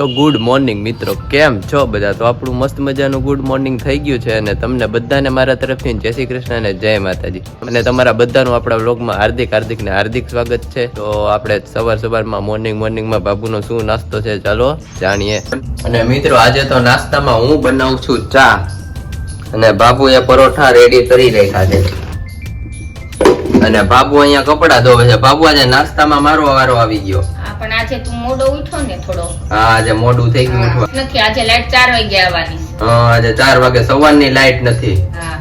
તો good morning મિત્રો. કેમ છો બધા? તો આપણું મસ્ત મજાનું ગુડ મોર્નિંગ થઈ ગયું છે અને તમને બધાને મારા તરફથી જય શ્રી કૃષ્ણ અને જય માતાજી. અને તમારા બધાનું આપણા વ્લોગમાં હાર્દિક હાર્દિક ને હાર્દિક સ્વાગત છે. તો આપણે સવાર સવારમાં મોર્નિંગ મોર્નિંગમાં બાબુનો શું નાસ્તો છે ચાલો જાણીએ. અને મિત્રો, આજે તો નાસ્તામાં હું બનાવું છું ચા. અને બાબુએ પરોઠા રેડી કરી રાખ્યા છે. અને બાબુ અહીંયા કપડા ધોવે છે. બાબુ આજે નાસ્તામાં મારો વારો આવી ગયો. હા પણ આજે તું મોડો ઉઠો ને થોડો. હા આજે મોડું થઈ ગયું ઉઠવા. નથી આજે લાઈટ ચાર વાગે આવવાની. હા, આજે 4 વાગે સવારની લાઈટ નથી. હા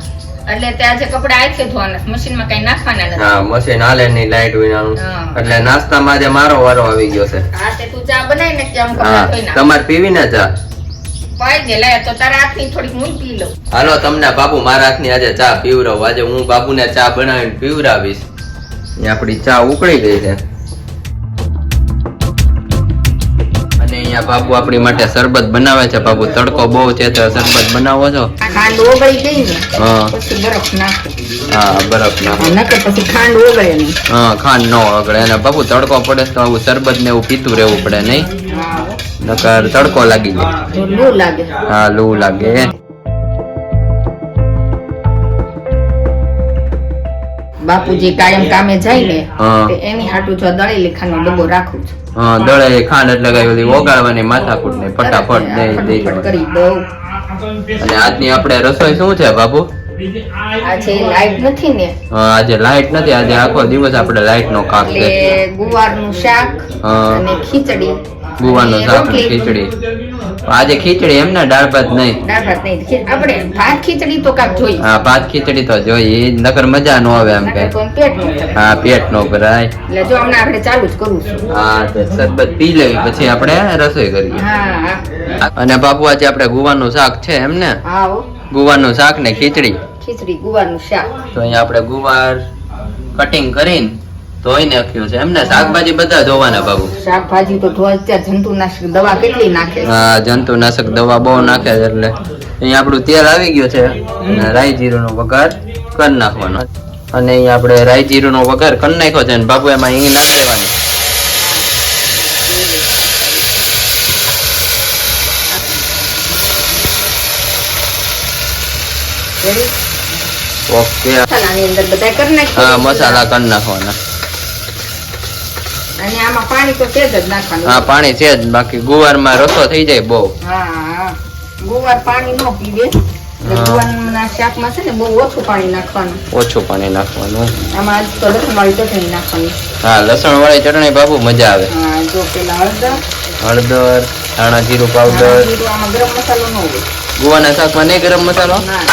એટલે તે આજે કપડા આખે ધોવાના મશીનમાં કઈ નાખવાના નથી. હા મશીન હાલે ની લાઈટ વિનાનું એટલે નાસ્તામાં આજે મારો વારો આવી ગયો છે. હા તે તું ચા બનાવી ને કે આમ હા કપડા ધોઈ નાખ. તમારે પીવી ને ચા? હાલો, તમને બાબુ મારા હાથની આજે ચા પીવરાવું. આજે હું બાબુને ચા બનાવીને પીવરાવીશ. આપડી ચા ઉકળી ગઈ છે. અહીંયા બાબુ આપણી માટે શરબત બનાવે છે. બાબુ તડકો બહુ છે તો શરબત બનાવો છો? ખાંડ ઓગળી ગઈ ને હા. પછી બરફ નાખો. હા બરફ ના નકર પછી ખાંડ ઓગળે નહીં. હા ખાંડ ન ઓગળે. અને બાબુ તડકો પડે તો આવું શરબત ને એવું પીતું રહેવું પડે નહીં. નકર તડકો લાગી જાય. લૂ લાગે. હા લૂ લાગે. બાપુજી કાયમ કામે જાય ને એની હાટુ જો દળેલી ખાંડનો ડબ્બો રાખું છું. હા દળે ખાંડ એટલે કઈ બધી ઓગાળવાની માથાકૂટ ને ફટાફટ દઈ દઈ કરી દઉં. અને આજની આપણે રસોઈ શું છે બાપુ? આજે લાઈટ નથી ને. આજે લાઈટ નથી આજે આખો દિવસ આપણે લાઈટ નો કામ છે ગુવારનું શાક. અને ખીચડી. ગુવાનું શાક ને ખીચડી. આજે ખીચડી એમને દાળ ભાત નહીં. દાળ ભાત નહીં. આપણે ભાત ખીચડી તો કાક જોઈ હા ભાત ખીચડી તો જોઈ નકર મજા નો આવે એમ કે પેટ હા પેટ નો ભરાય. એટલે જો હમણાં આપણે ચાલુ જ કરું છું. હા તો શરબત પી લેવી પછી આપણે રસોઈ કરીએ. અને બાપુ આજે આપણે ગુવાનું શાક છે એમ ને. ગુવાનું શાક ને ખીચડી. ખીચડી ગુવારનું શાક. તો અહીંયા આપણે ગુવાર કટિંગ કરીને ધોઈ નાખ્યું છે. એમને શાકભાજી બધા ધોવાના બાબુ. શાકભાજી તો ધોવા જંતુનાશક દવા કેટલી નાખે હા જંતુનાશક દવા બહુ નાખે છે એટલે. અહીંયા આપણું તેલ આવી ગયું છે અને રાઈ જીરુંનો વઘાર કરી નાખવાનો. અને અહીંયા આપણે રાઈ જીરુંનો વઘાર કરી નાખ્યો છે અને બાબુ એમાં અહીં નાખી દેવાની. ઓકે. હા મસાલા કરી નાખવાના. અને આમાં પાણી તો તેજ જ નાખવાનું. હા પાણી છે જ. બાકી ગુવારમાં રસો થઈ જાય બહુ. હા ગુવાર પાણી ન પીવે. ગુવારના શાકમાં છે ને બહુ ઓછું પાણી નાખવાનું. ઓછું પાણી નાખવાનું. આમાં આજ તો લસણવાળી ચટણી નાખવાની. હા લસણ વાળી ચટણી બાબુ મજા આવે. હા જો પેલા હળદર. હળદર ધાણા જીરું પાવડર. આમાં ગરમ મસાલો ન હોય. ગુવાના શાકમાં નહીં ગરમ મસાલો? ના.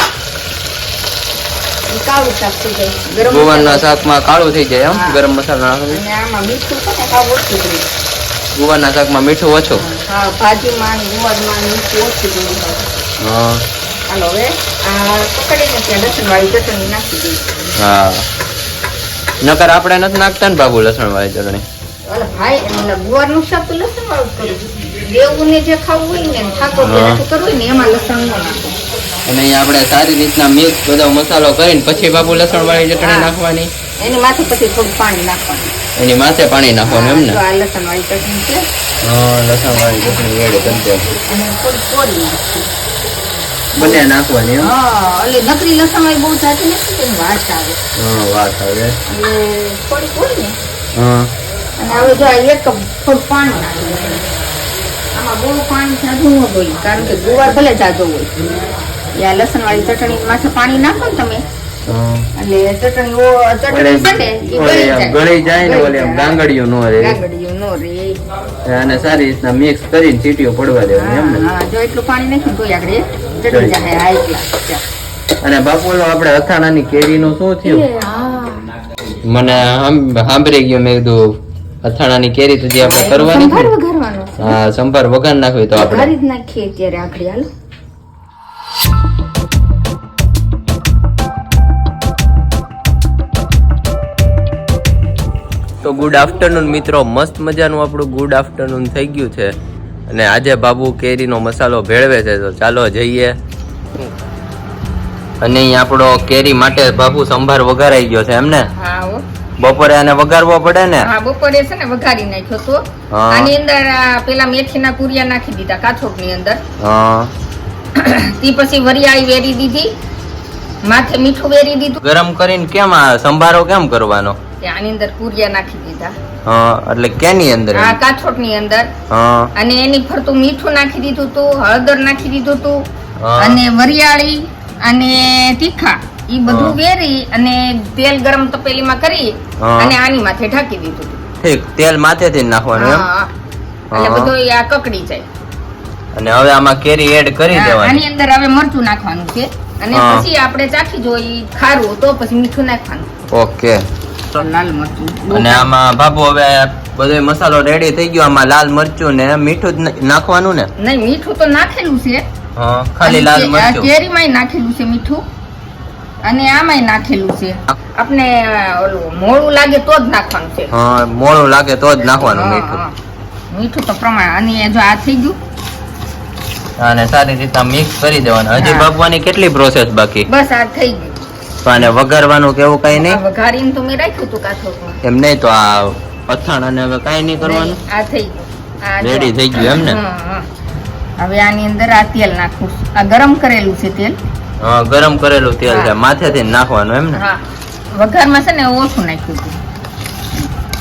કાળું શાક થઈ જાય. ગરમ ગુવારના શાકમાં કાળું થઈ જાય એમ? ગરમ મસાલો નાખી. અને આમાં મીઠું છે ને સાવ ઓછું જોઈએ ગુવારના શાકમાં મીઠું ઓછું? હા ભાજીમાં ગુવારમાં મીઠું ઓછું જોઈએ હા. હાલો હવે આ પકડીને ત્યાં લસણવાળી ચટણી નાખી દઈએ. હા. નકર આપણે નથી નાખતા ને બાબુ લસણ વાળી ચટણી ભાઈ ગુવારનું શાક તો લસણ વાળું જ દેવું ને જે ખાવું હોય ને ઠાકોર. કરવું હોય ને એમાં લસણ ન નાખો. અને અહીંયા આપણે સારી રીતના મિક્સ બધો મસાલો કરીને પછી બાબુ લસણ વાળી ચટણી નાખવાની. એની માથે પછી થોડું પાણી નાખવાનું. એની માથે પાણી નાખવાનું એમ ને? લસણ આ લસણવાળી ચટણી છે. હા લસણ વાળી ચટણી એડ કરી. અને થોડી કોરી નાખી. બંને નાખવાની હા એટલે નકરી લસણ વાળી બહુ જાતી નથી તેની વાસ આવે. હા વાત આવે. એટલે થોડી કોરી ને. હા. અને હવે જો આ એક કપ થોડું પાણી નાખવાનું આમાં બહુ પાણી જાજુ ન હોય કારણ કે ગુવાર ભલે જાજો હોય. યા લસણવાળી ચટણી માથે પાણી નાખો ને તમે. એટલે ચટણી ચટણી છે ને ઈ ઓલે આમ ગળી જાય ને ઓલે આમ નો રહે. ગાંગડીયું નો રે અને સારી રીતના મિક્સ કરીને ચીટીઓ પડવા દેવાની એમ ને. જો એટલું પાણી નાખ્યું તો આગળ ચડી જાય. હાઈ ગ્લાસ અને બાપુ આપણે અથાણાની કેરીનું શું થયું? મને સાંભળી ગયો મેં કીધું અથાણાની કેરી તો જે આપણે કરવાની સંભાર છે. હા સંભાર વઘાર નાખવી તો આપણે. નાખીએ ત્યારે આગળ હાલો. તો ગુડ આફ્ટરનૂન મિત્રો. મસ્ત મજાનું આપણું ગુડ આફ્ટરનૂન થઈ ગયું છે. અને આજે બાબુ કેરીનો મસાલો ભેળવે છે તો ચાલો જઈએ. અને અહીં આપણો કેરી માટે બાબુ સંભાર વઘારાઈ ગયો છે એમને? બપોરે આને વઘારવો પડે ને? હા બપોરે છે ને વઘારી નાખ્યો તો. આની અંદર આ પેલા મેથીના કુરિયા નાખી દીધા કાથોકની અંદર. હા. તી પછી વરિયાળી વેરી દીધી. માથે મીઠું વેરી દીધું. ગરમ કરીને કેમ આ સંભારો કેમ કરવાનો? તે આની અંદર કુરિયા નાખી દીધા. હા એટલે કેની અંદર હા કાથોડની અંદર. હા. અને એની ફરતું મીઠું નાખી દીધું તું હળદર નાખી દીધું તું અને વરિયાળી અને તીખા ઈ બધું વેરી અને તેલ ગરમ તપેલીમાં કરી અને આની માથે ઢાંકી દીધું. ઠીક તેલ માથેથી નાખવાનું એમ. એટલે બધો બધું આ કકડી જાય. અને હવે આમાં કેરી એડ કરી દેવાની. આની અંદર હવે મરચું નાખવાનું છે. અને પછી આપણે ચાખી જોઈ ખારું તો પછી મીઠું નાખવાનું. ઓકે. લાલ મરચું. અને આમાં બાપુ હવે બધો મસાલો રેડી થઈ ગયો આમાં લાલ મરચું ને મીઠું જ નાખવાનું ને? નહીં મીઠું તો નાખેલું છે. હા ખાલી લાલ મરચું? કેરીમાંય નાખેલું છે મીઠું. અને આમાંય નાખેલું છે. આપણે ઓલું મોળું લાગે તો જ નાખવાનું છે. હા મોળું લાગે તો જ નાખવાનું મીઠું. મીઠું તો પ્રમાણ અને જો આ થઈ ગયું. અને સારી રીતે મિક્સ કરી દેવાનું. હજી હા. કેટલી પ્રોસેસ બાકી? બસ આ થઈ ગયું તો આને વઘારવાનું કે એવું કઈ નહીં? વઘારીને તો મેં રાખ્યું હતું કાથોડમાં. એમ નહીં તો આ અથાણ અને હવે કઈ નહીં કરવાનું? આ થઈ ગયું. આ થઈ ગયું એમ ને? હવે આની અંદર આ તેલ નાખું. આ ગરમ કરેલું છે તેલ? હા ગરમ કરેલું તેલ છે. માથેથી નાખવાનું એમ ને? હા. વઘારમાં છે ને ઓછું નાખ્યું હતું.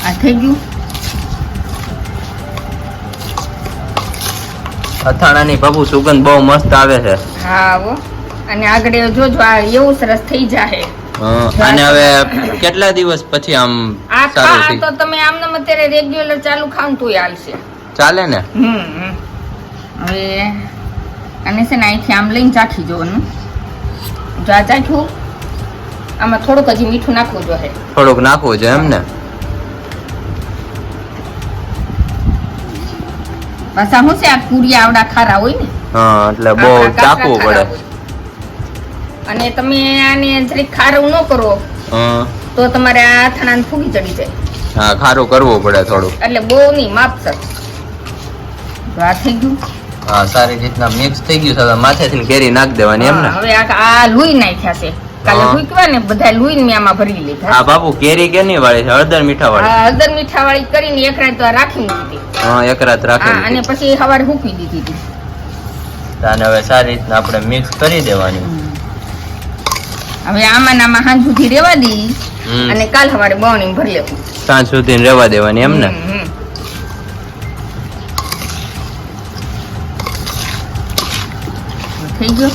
આ થઈ ગયું. અથાણાની બાબુ સુગંધ બહુ મસ્ત આવે છે. હા આવો. અને આગળ જોજો આ એવું સરસ થઈ જાય અને હવે કેટલા દિવસ પછી આમ સારું થઈ? તો તમે આમને અત્યારે રેગ્યુલર ચાલુ ખાવ ને તોય હાલશે. ચાલે ને? હમ. હવે અને છે ને અહીંથી આમ લઈને ચાખી જોવાનું. જો આ ચાખ્યું આમાં થોડુંક હજી મીઠું નાખવું જોઈએ. થોડુંક નાખવું જોઈએ એમ ને? પાછા શું છે આ પૂરી આવડા ખારા હોય ને? હા એટલે બહુ ચાખવું પડે. અને તમે આને જરીક ખારું ન કરો તો તમારે આ અથાણાને ફૂગી ચડી જાય. હા ખારું કરવું પડે થોડું એટલે બહુ નહીં માપસર આ થઈ ગયું. હા સારી રીતના મિક્સ થઈ ગયું છે માથેથી કેરી નાખ દેવાની એમ ને. હવે આ લુઈ નાખ્યા છે. કાલે હા. ભૂકવા ને બધા લુઈ મેં આમાં ભરી લીધા. આ બાપુ કેરી કેની વાળી છે? હળદર મીઠા વાળી હળદર મીઠા વાળી કરીને એક રાત રાખી મૂકી હતી હા એક રાત રાખી અને પછી સવારે હૂકી દીધી હતી. અને હવે સારી રીતના આપણે મિક્સ કરી દેવાની. હવે આમાં નામાં હાંજ સુધી રેવા દી અને કાલ સવારે બવણી ભરી લેવું. સાંજ સુધી રહેવા દેવાની એમ ને. થઈ ગયો.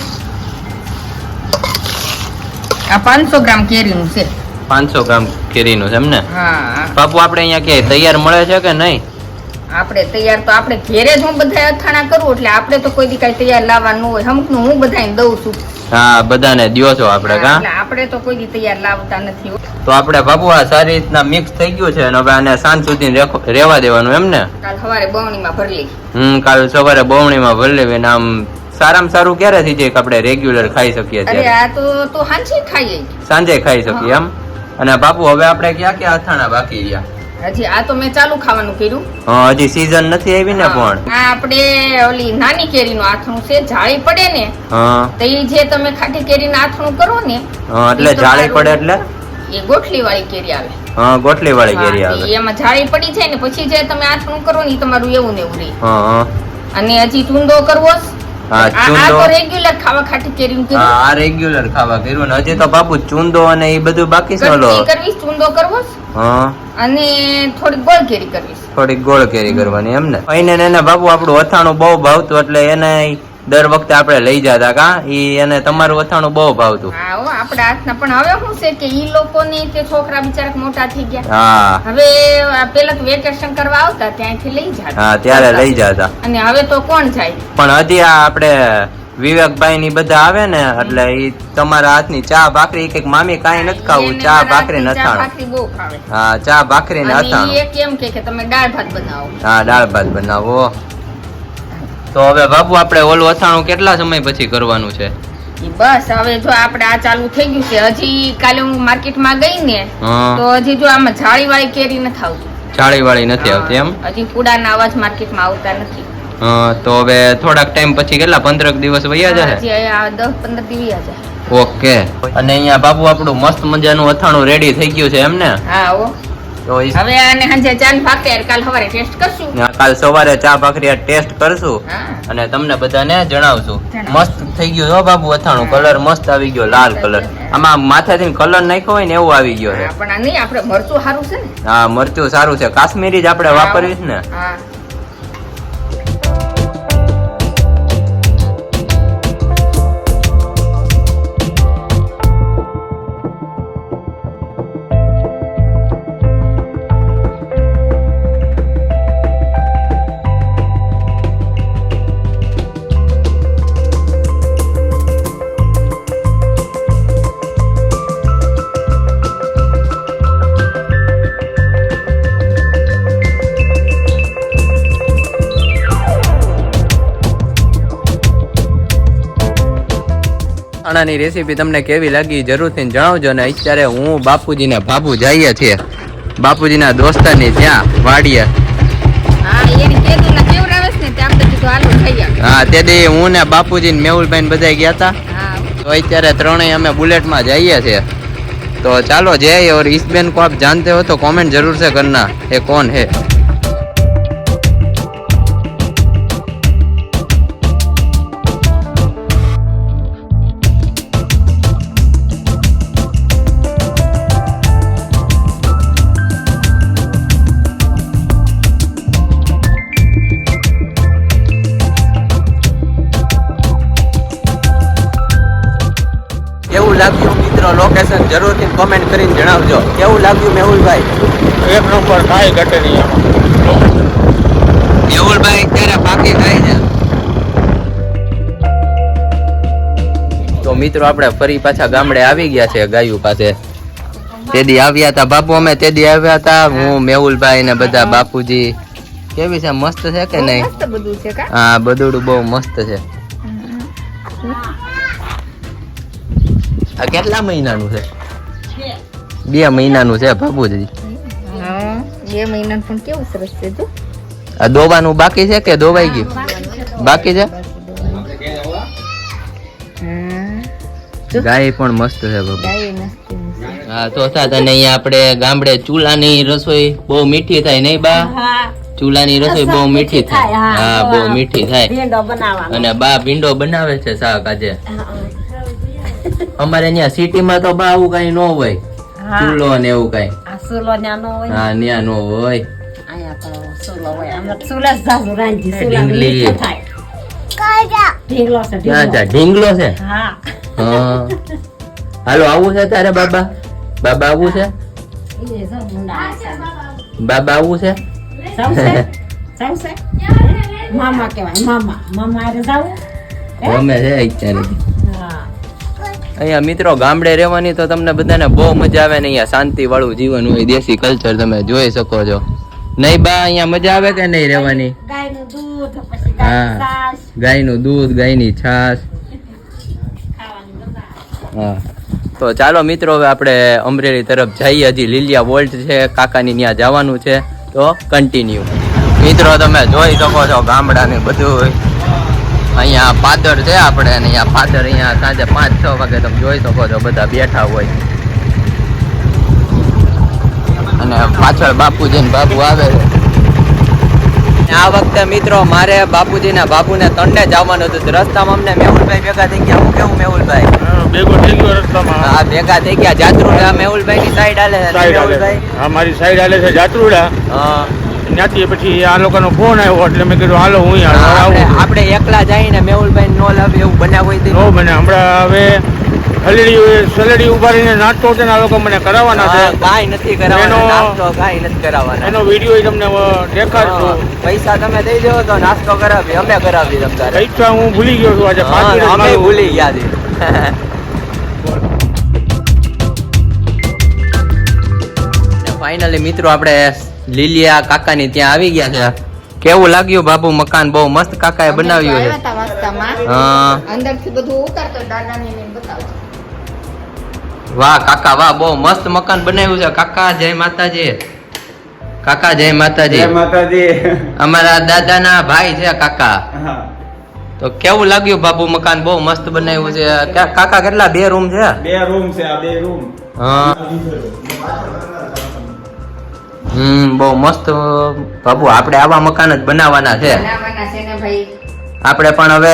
આ પાંચસો ગ્રામ કેરીનું છે. પાંચસો ગ્રામ કેરીનું છે એમ ને? હા. બાપુ આપણે અહીંયા ક્યાંય તૈયાર મળે છે કે નહીં? આપણે તૈયાર તો આપણે ઘેરે જ હું બધા અથાણા કરું એટલે આપણે તો કોઈ દી કાંઈ તૈયાર લાવવાનું હોય. અમુકનું હું બધાને દઉં છું. હા બધાને દ્યો છો આપણે કા? આપણે તો કોઈ તૈયાર લાવતા નથી તો આપણે બાપુ આ સારી રીતના મિક્સ થઈ ગયું છે અને હવે આને સાંજ સુધી રેવા દેવાનું એમ ને? કાલ સવારે બવણીમાં ભરી લઈ હમ કાલ સવારે બવણીમાં ભરી લેવી આમ સારામાં સારું ક્યારે થઈ જાય કે આપણે રેગ્યુલર ખાઈ શકીએ છીએ આ તો તો સાંજે ખાઈએ. સાંજે ખાઈ શકીએ એમ? અને બાપુ હવે આપણે ક્યાં ક્યાં અથાણા બાકી રહ્યા? હજી આ તો મેં ચાલુ ખાવાનું કર્યું. હા, હજી સીઝન નથી આવી ને પણ. આ આપણે ઓલી નાની કેરીનું આથણું છે જાળી પડે ને હા. તો એ જે તમે ખાટી કેરીનું આથણું કરો ને હા, એટલે જાળી પડે એટલે? એ ગોઠલી વાળી કેરી આવે. હા ગોઠલી વાળી કેરી આવે. એમાં જાળી પડી જાય ને પછી જે તમે આથણું કરો ને તમારું એવું ને એવું રહે. હા અને હજી ચૂંદો કરવો? હા, ચૂંદો. રેગ્યુલર ખાવા ખાટી કેરીનું હા કર્યું આ રેગ્યુલર ખાવા કર્યું ને હજી તો બાપુ ચૂંદો અને એ બધું બાકી છે ઓલો કરવી ચૂંદો કરવો? હા. અને થોડી ગોળ કેરી કરવી. થોડી થોડીક ગોળ કેરી કરવાની એમ ને. એને બાપુ આપણું અથાણું બહુ ભાવતું એટલે એને દર વખતે આપણે લઈ જતા કા? ઈ એને તમારું અથાણું બહુ ભાવતું. હા આપણા હાથના. પણ હવે શું છે કે ઈ લોકોને તે છોકરા બિચારા મોટા થઈ ગયા. હા. હવે પેલા તો વેકેશન કરવા આવતા ત્યાંથી લઈ જતા. હા ત્યારે લઈ જતા. અને હવે તો કોણ જાય? પણ હજી આ આપણે વિવેકભાઈ ની બધા આવે ને એટલે ઈ તમારા હાથની ચા ભાખરી એક મામી કાઈ નથી ખાવું ચા ભાખરી ને ચા અથાણું. હા ચા ભાખરી ને અને અથાણું. એક એમ કે તમે દાળ ભાત બનાવો. હા દાળ ભાત બનાવો. તો હવે બાબુ આપણે ઓલું અથાણું કેટલા સમય પછી કરવાનું છે? બસ હવે જો આપણે આ ચાલુ થઈ ગયું છે. હજી કાલે હું માર્કેટમાં ગઈ ને તો હજી જો આમાં જાળી વાળી કેરી નથી આવતી. જાળી વાળી નથી આવતી એમ? હજી કુડાના અવાજ માર્કેટમાં આવતા નથી. તો હવે થોડાક ટાઈમ પછી કેટલા? પંદરક દિવસ વયા જશે? હજી દસ પંદર દિવસ છે ઓકે. અને અહીંયા બાપુ આપણું મસ્ત મજાનું અથાણું રેડી થઈ ગયું છે એમ ને હા હો. તો હવે આને સાંજે ચાલ ભાગે કાલ સવારે ટેસ્ટ કરશું. કાલ સવારે ચા ભાખરી ટેસ્ટ કરશું. અને તમને બધાને જણાવશું. જણાવશું. મસ્ત થઈ ગયું હો બાબુ અથાણું. કલર મસ્ત આવી ગયો લાલ કલર આમાં માથાથી કલર નાખ્યો હોય ને એવું આવી ગયો છે. હા, પણ નહીં આપણે મરચું સારું છે ને. હા મરચું સારું છે. કાશ્મીરી જ આપણે વાપરીશ ને. હા. અથાણાની રેસીપી તમને કેવી લાગી જરૂરથી જણાવજો ને અત્યારે હું બાપુજી ને ભાભુ જઈએ છીએ. બાપુજીના દોસ્તાની ત્યાં વાડીએ. હા તે દી હું ને બાપુજી ને મેહુલભાઈ બધા ગયા હતા તો અત્યારે ત્રણેય અમે બુલેટમાં જઈએ છીએ. તો ચાલો જય ઓર ઇસબેન કો આપ જાનતે હો તો કોમેન્ટ જરૂર છે કરના એ કોણ હે? લાગ્યું મિત્રો લોકેશન જરૂરથી કોમેન્ટ કરીને જણાવજો. કેવું લાગ્યું મેહુલભાઈ? એક નંબર કાંઈ ઘટે નહીં મેહુલભાઈ અત્યારે બાકી ખાય છે? તો મિત્રો આપણે ફરી પાછા ગામડે આવી ગયા છે ગાયું પાસે. તેદી આવ્યા હતા બાપુ અમે તેદી આવ્યા હતા. હું મેહુલભાઈ ને બધા બાપુજી. કેવી છે મસ્ત છે કે નહીં? મસ્ત બધું છે કા? હા બધું બહુ મસ્ત છે. આ કેટલા મહિનાનું છે? બે મહિનાનું છે ભાભુજી હા બે મહિનાનું પણ કેવું સરસ છે જો. આ દોવાનું બાકી છે કે દોવાઈ ગયું? બાકી છે ગાય પણ મસ્ત છે બાબુ હા તો સાત અને અહીંયા આપણે ગામડે ચૂલાની રસોઈ બહુ મીઠી થાય નહીં બા? ચૂલાની રસોઈ બહુ મીઠી થાય હા. બહુ મીઠી થાય. અને બા ભીંડો બનાવે છે શાક આજે. અમારે અહીંયા સિટીમાં તો બા આવું કઈ ન હોય. ચૂલો ને એવું કઈ. સુલો ન્યાનો હોય? હા ન્યા નો હોય. અહીંયા તો સુલો હોય. અમે સુલા જ જાજુ રાંધી સુલા ઢીંગલી. ઢીંગલો છે ક્યાં ઢીંગલો છે? હા. હા. હાલો આવું છે તારે બાબા? બાબા આવું છે? એ જો મુંડા છે. બાબા આવું છે? મામા કહેવાય મામા. મામા ગમે છે અત્યારે. અહીંયા મિત્રો ગામડે રહેવાની તો તમને બધાને બહુ મજા આવે ને અહીંયા શાંતિ વાળું જીવન હોય દેશી કલ્ચર તમે જોઈ શકો છો. નહીં બા અહીંયા મજા આવે કે નહીં રહેવાની? હા. ગાયનું દૂધ ગાયની છાશ. ખાવાની હા. તો ચાલો મિત્રો હવે આપણે અમરેલી તરફ જઈએ. હજી લીલિયા વોલ્ટ છે કાકાની ત્યાં જવાનું છે. તો કન્ટિન્યુ મિત્રો તમે જોઈ શકો છો ગામડાને બધું. અહીંયા પાદર છે આપણે અને અહીંયા પાદર અહીંયા સાંજે પાંચ છ વાગે તમે જોઈ શકો છો બધા બેઠા હોય. અને પાછળ બાપુજી ને બાપુ આવે છે. આ વખતે મિત્રો મારે બાપુજી ને બાપુ ને ત્રણે જવાનું હતું રસ્તામાં અમને મેહુલભાઈ ભેગા થઈ ગયા. હું કેવું મેહુલભાઈ? હા, ભેગો થઈ ગયો રસ્તામાં. આ ભેગા થઈ ગયા. જાત્રુડા મેહુલભાઈ ની સાઈડ હાલે છે. સાઈડ મેહુલભાઈ છે. હા મારી સાઈડ હાલે છે જાત્રુડા. હા. ત્યાંથી પછી આ લોકોનો ફોન આવ્યો એટલે મેં કીધું હાલો હું આવું આપણે એકલા જઈને મેહુલભાઈ નો લાવે એવું બનાવ હોય નો બને. હમણાં હવે હલેડી સલેડી ઊભા રહીને નાસ્તો છે ને આ લોકો મને કરાવવાના છે. કાંઈ નથી કરાવવાનો નાસ્તો કાંઈ નથી કરાવવાનો. એનો વીડિયો તમને અ, પૈસા તમે દઈ દેવો તો નાસ્તો કરાવી અમે કરાવી તમ તારે. પૈસા હું ભૂલી ગયો છું આજે. અમે ભૂલી ગયા છે. ફાઇનલી મિત્રો આપણે લીલિયા કાકાની ત્યાં આવી ગયા છે. કેવું લાગ્યું બાબુ? મકાન બહુ મસ્ત કાકાએ બનાવ્યું છે. હતા વાસ્તામાં. હા. અંદરથી બધું ઉતારતો દાદાની ને બતાવજો. વાહ કાકા વાહ બહુ મસ્ત મકાન બનાવ્યું છે. કાકા જય માતાજી. કાકા જય માતાજી. જય માતાજી. અમારા દાદાના ભાઈ છે કાકા. તો કેવું લાગ્યું બાબુ? મકાન બહુ મસ્ત બનાવ્યું છે. કાકા કેટલા? બે રૂમ છે? બે રૂમ છે આ બે રૂમ. હા. હમ બહુ મસ્ત બાબુ આપણે આવા મકાન જ બનાવવાના છે બનાવવાના છે ને ભાઈ આપણે પણ હવે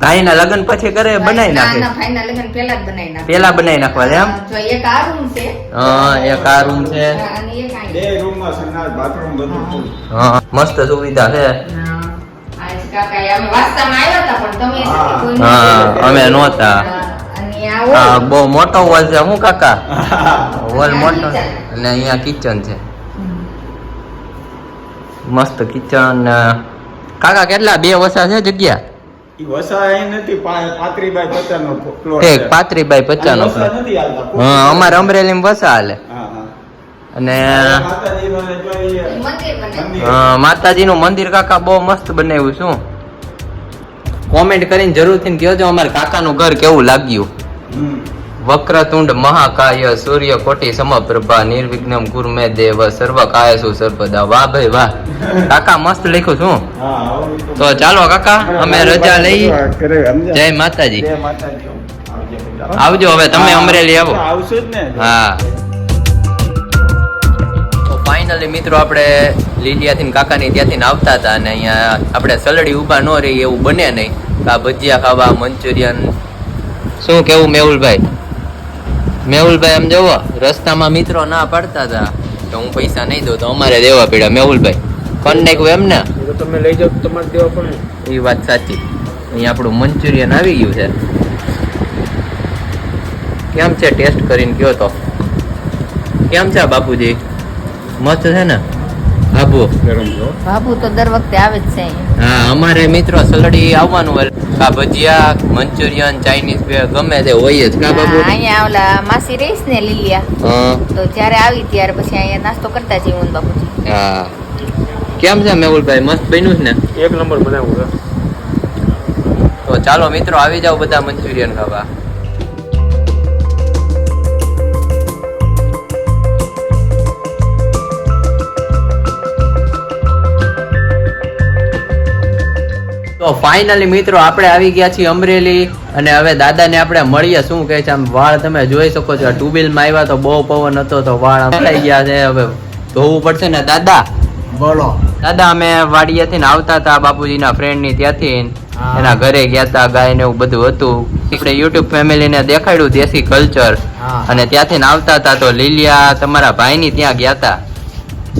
ભાઈના લગ્ન પછી કરે બનાવી ના, નાખે ના, ભાઈના લગ્ન પહેલા જ બનાવી નાખે. પેલા બનાવી નાખવા છે એમ એક આ રૂમ છે હા એક આ રૂમ છે અને એક આ બે રૂમમાં સંડાસ બાથરૂમ બધું full. હા મસ્ત સુવિધા છે હા. અમે વાસ્તામાં આવ્યા હતા પણ તમે હા. કોઈ હા નહોતું. હા, હા. બહુ મોટો હોલ છે શું કાકા હોલ મોટો અને અહીંયા કિચન છે મસ્ત કિચન કાકા કેટલા? બે વસા છે જગ્યા? અમારે અમરેલી વસા હાલે. હા, હા. અને માતાજીનો ને મંદિર કાકા બહુ મસ્ત બનાવ્યું શું કોમેન્ટ કરીને જરૂરથી કહેજો અમારે કાકાનું ઘર કેવું લાગ્યું. વક્રતુંડ મહાકાય સૂર્ય કોટી સમપ્રભા નિર્વિઘ્નમ ગુરમે દેવ સર્વ કાયસુ સર્વદા વાહ ભાઈ વાહ કાકા મસ્ત લખ્યું છું. તો ચાલો કાકા અમે રજા લઈ. જય માતાજી. આવજો હવે તમે અમરેલી આવો. હા ફાઈનલી ફાઇનલી મિત્રો આપણે લીલિયાથી કાકાની ત્યાંથી આવતા હતા અને અહીંયા આપણે સલડી ઊભા ન રહી એવું બને નહીં. આ ભજીયા ખાવા મંચુરિયન. શું કેવું મેહુલભાઈ? મેહુલભાઈ આમ જોવો રસ્તામાં મિત્રો ના પાડતા હતા. તો હું પૈસા નહીં દઉં તો અમારે દેવા પડ્યા. મેહુલભાઈ નાખ્યું એમ ને તમે લઈ જાઓ તમારે દેવા પણ એ વાત સાચી. અહીં આપણું મંચુરિયન આવી ગયું છે. કેમ છે ટેસ્ટ કરીને કયો તો? કેમ છે બાપુજી? મસ્ત છે ને? બાબુ ગરમ બાબુ તો દર વખતે આવે જ છે હા અમારે મિત્રો સલડી આવવાનું હોય. આ ભજીયા મંચુરિયન ચાઇનીઝ બે ગમે તે હોય જ. કા બાબુ? અહીંયા ઓલા માસી રહીશ ને લીલિયા. હા. તો જ્યારે આવી ત્યારે પછી અહીંયા નાસ્તો કરતા જઈએ હું ને બાપુજી હા. કેમ છે મેહુલભાઈ? મસ્ત બન્યું છે ને? એક નંબર બનાવ્યું તો ચાલો મિત્રો આવી જાવ બધા મંચુરિયન ખાવા. તો ફાઇનલી મિત્રો આપણે આવી ગયા છીએ અમરેલી અને હવે દાદાને આપણે મળીએ. શું કહે છે આમ વાળ તમે જોઈ શકો છો. ટુ માં આવ્યા તો બહુ પવન હતો તો વાળ અમરાઈ ગયા છે. હવે ધોવું પડશે ને દાદા? બોલો. દાદા અમે વાડિયાથી આવતા હતા બાપુજીના ફ્રેન્ડની ત્યાંથી. એના ઘરે ગયા હતા ગાય ને એવું બધું હતું. આપણે યુટ્યુબ ફેમિલી ને દેખાડ્યું દેશી કલ્ચર અને ત્યાંથી આવતા હતા તો લીલિયા તમારા ભાઈ ની ત્યાં ગયા હતા.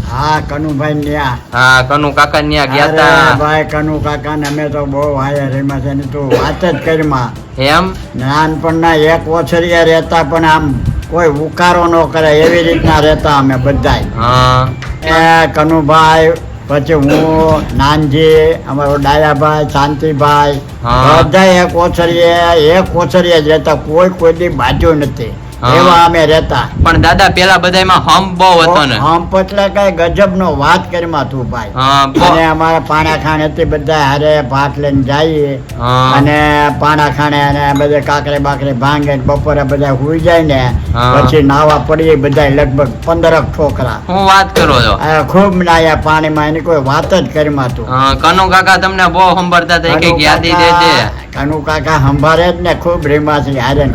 હા કનુભાઈ ન્યા. હા કનુ કાકા ન્યા ગયા હતા ભાઈ કનુ કાકા ને અમે તો બહુ હાયર એમાં છે ને તું વાત જ કરીમાં એમ? નાનપણના એક ઓછરિયા રહેતા પણ આમ કોઈ ઉકારો ન કરે એવી રીતના રહેતા અમે બધાય. હા. એ કનુભાઈ પછી હું નાનજી અમારો ડાયાભાઈ શાંતિભાઈ બધા એક ઓછરીએ એક ઓછરીએ જ રહેતા કોઈ કોઈ દી બાજુ નથી. એવા અમે રહેતા. પણ દાદા પેલા બધામાં હમ બહુ હતો ને. હમ એટલે કઈ ગજબ નો વાત કરીમાં તું ભાઈ. અને અમારા પાણા ખાણે તે બધા હારે ભાત લઈને જઈએ. અને પાણા ખાણે અને બધે કાકરે બાકરે ભાંગે બપોરે બધા હુઈ જાય ને પછી નાવા પડીએ બધા લગભગ પંદરક છોકરા. હું વાત કરો છો? ખૂબ નાયા પાણીમાં એની કોઈ વાત જ કરીમાં તું. કનુ કાકા તમને બહુ સંભાળતા હતા કે યાદી દેજે. કનુ કાકા સંભાળે જ ને ખૂબ રીમાસી હારે.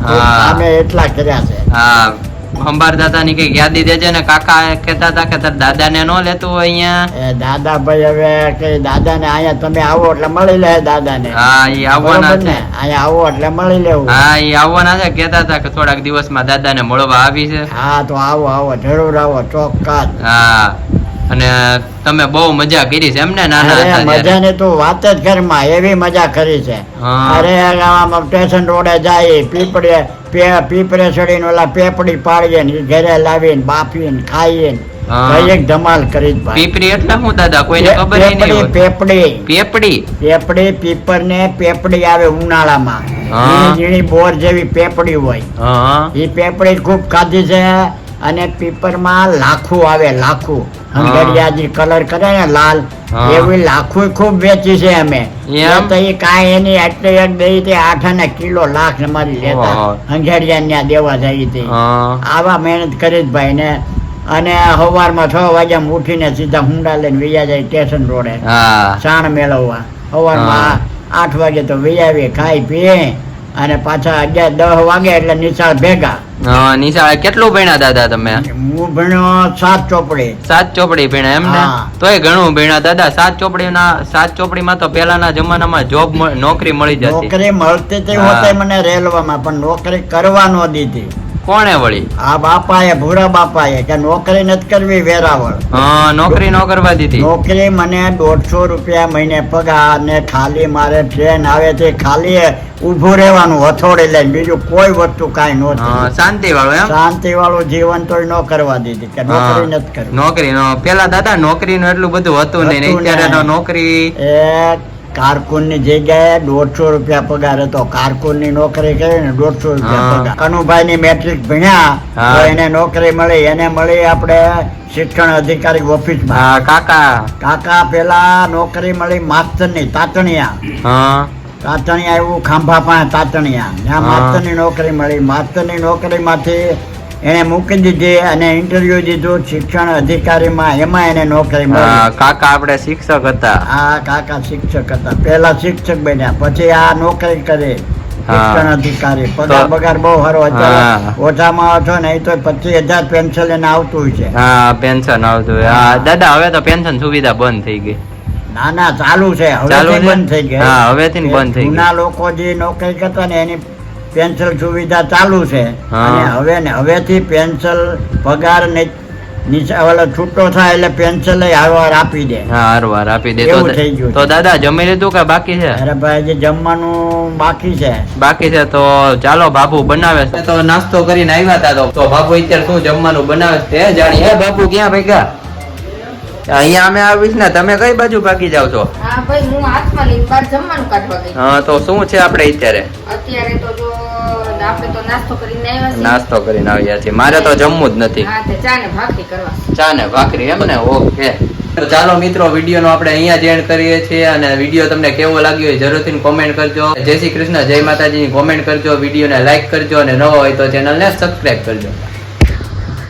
અમે એટલા કર્યા છે. હા ખંભાર હતા ની કંઈક યાદી દેજે ને કાકા કહેતા હતા કે તાર દાદા ને નો લેતું હોય અહીંયા. દાદા ભાઈ હવે કે દાદાને અહીંયા તમે આવો એટલે મળી લે દાદાને. હા એ આવવાના છે ને? અહીંયા આવો એટલે મળી લેવું. હા એ આવવાના છે. કહેતા હતા કે થોડાક દિવસમાં દાદાને મળવા આવી છે. હા તો આવો આવો જરૂર આવો ચોક્કસ. હા. અને તમે બહુ મજા કરી છે એમને નાના હતા મજા ને તો વાત જ ઘરમાં એવી મજા કરી છે. અરે આમ સ્ટેશન રોડે જાય પીપળે પીપળે ચડીને ઓલા પેપડી પાડીએ ને ઘરે લાવીને બાફીને ખાઈએ એક ધમાલ કરી જ પીપરી એટલે શું દાદા? કોઈને ખબર નહીં પેપડી પેપડી. પેપડી? પીપર ને પેપડી આવે ઉનાળામાં. ઝીણી બોર જેવી પેપડી હોય. એ પેપડી ખૂબ ખાધી છે અને પીપરમાં લાખું આવે લાખું. હંગડિયા કલર કરે ને લાલ એવી લાખો ખૂબ વેચી છે અમે તો એ કાંઈ એની એટલે એક દઈ તે આઠ ને કિલો લાખ અમારી લેતા. હંગડિયા ત્યાં દેવા જઈ હતી આવા મહેનત કરી જ ભાઈ ને અને સવારમાં છ વાગે ઉઠીને સીધા હુંડા લઈને વૈયા જાય સ્ટેશન રોડે સાણ મેળવવા સવારમાં આઠ વાગે તો વહી ખાઈ પીએ અને પાછા અગિયાર દસ વાગે એટલે નિશાળ ભેગા. હા નિશાળે કેટલું ભણ્યા દાદા તમે? હું ભણ્યો સાત ચોપડી. સાત ચોપડી ભણ્યા એમ ને? તો તોય ઘણું ભણ્યા દાદા સાત ચોપડીના સાત ચોપડી માં તો પહેલાના જમાનામાં જોબ નોકરી મળી જતી. નોકરી મળતી હતી મને રેલવામાં પણ નોકરી કરવા ન દીધી. કોણે વળી? આ બાપાએ ભૂરા બાપાએ કે નોકરી નથી કરવી વેરાવળ. હા નોકરી ન કરવા દીધી. નોકરી મને દોઢસો રૂપિયા મહિને પગાર ને ખાલી મારે ટ્રેન આવે તે ખાલી ઊભું રહેવાનું હથોડી લઈને. બીજું કોઈ વસ્તુ કાંઈ નો શાંતિ વાળું એમ? શાંતિ વાળું જીવન તો ન કરવા દીધી કે નોકરી નથી કરવી. નોકરી નો પેલા દાદા નોકરી નું એટલું બધું હતું નહીં અત્યારે નોકરી એ કારકુનની જગ્યાએ દોઢસો રૂપિયા પગાર હતો. કારકુનની નોકરી કરી ને દોઢસો રૂપિયા પગાર. કનુભાઈ ની મેટ્રિક ભણ્યા તો એને નોકરી મળી. એને મળી આપણે શિક્ષણ અધિકારી ઓફિસમાં કાકા. કાકા પેલા નોકરી મળી માસ્તરની તાતણિયા. હા. તાતણિયા એવું ખાંભા પાસે તાતણિયા. ત્યાં માસ્તરની નોકરી મળી. માસ્તરની નોકરી નોકરીમાંથી એને મૂકી દીધી અને ઇન્ટરવ્યુ દીધું શિક્ષણ અધિકારીમાં એમાં એને નોકરી મળી. કાકા આપણે શિક્ષક હતા. હા કાકા શિક્ષક હતા. પહેલા શિક્ષક બન્યા પછી આ નોકરી કરી શિક્ષણ અધિકારી. પગાર પગાર બહુ સારો હતો ઓછામાં ઓછો નહીં તો પચીસ હજાર પેન્શન એને આવતું છે. હા પેન્શન આવતું હોય. હા દાદા હવે તો પેન્શન સુવિધા બંધ થઈ ગઈ. ના ના ચાલુ છે. હવે બંધ થઈ ગઈ. હા, હવેથી બંધ થઈ ગઈ. ના લોકો જે નોકરી કરતા ને એની પેન્શન સુવિધા ચાલુ છે. અને હવે ને હવેથી પેન્સિલ પગાર ને નીચે ઓલો છૂટો થાય એટલે પેન્સિલ હારવાર આપી દે. હા હારવાર આપી દે. તો તો દાદા જમી લીધું કે બાકી છે? અરે ભાઈ જમવાનું બાકી છે. બાકી છે તો ચાલો બાપુ બનાવે છે. તો નાસ્તો કરીને આવ્યા હતા તો. તો બાપુ અત્યારે શું જમવાનું બનાવે છે? જાણીએ બાપુ ક્યાં ભેગા? અહીંયા અમે આવીશ ને. તમે કઈ બાજુ ભાગી જાવ છો? હા ભાઈ હું હાથમાં લઈને બહાર જમવાનું કાઢવા ગઈ. હા તો શું છે આપણે અત્યારે? અત્યારે તો જો આપણે તો નાસ્તો કરીને આવ્યા છીએ. નાસ્તો કરીને આવ્યા છીએ. મારે તો જમવું જ નથી. હા તે ચા ને ભાખરી કરવા. ચા ને ભાખરી એમ ને? ઓકે. તો ચાલો મિત્રો વીડિયો નો આપણે અહીંયા જ એન્ડ કરીએ છીએ અને વીડિયો તમને કેવો લાગ્યો હોય જરૂરથી કોમેન્ટ કરજો. જય શ્રી કૃષ્ણ જય માતાજીની કોમેન્ટ કરજો વિડીયોને લાઈક કરજો અને નવો હોય તો ચેનલને સબસ્ક્રાઇબ કરજો.